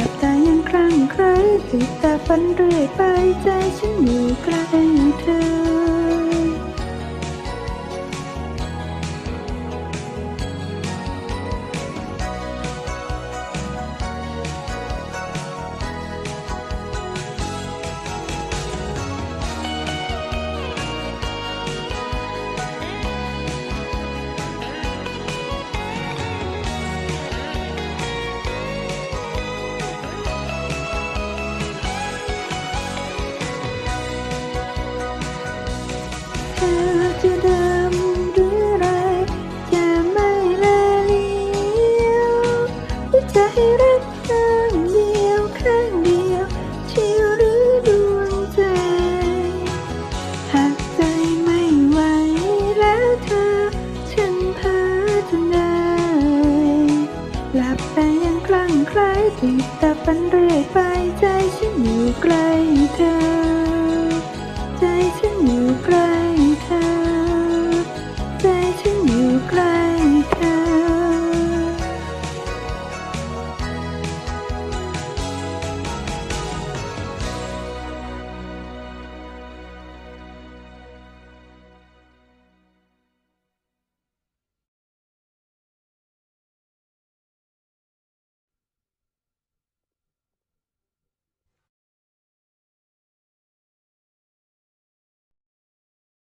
ลับตายังครั่งไคล้ติดตาฝันเรื่อยไปใจฉันอยู่ใกล้เธอ คิดแต่ฝันเรื่อยไปใจฉันอยู่ใกล้เธอ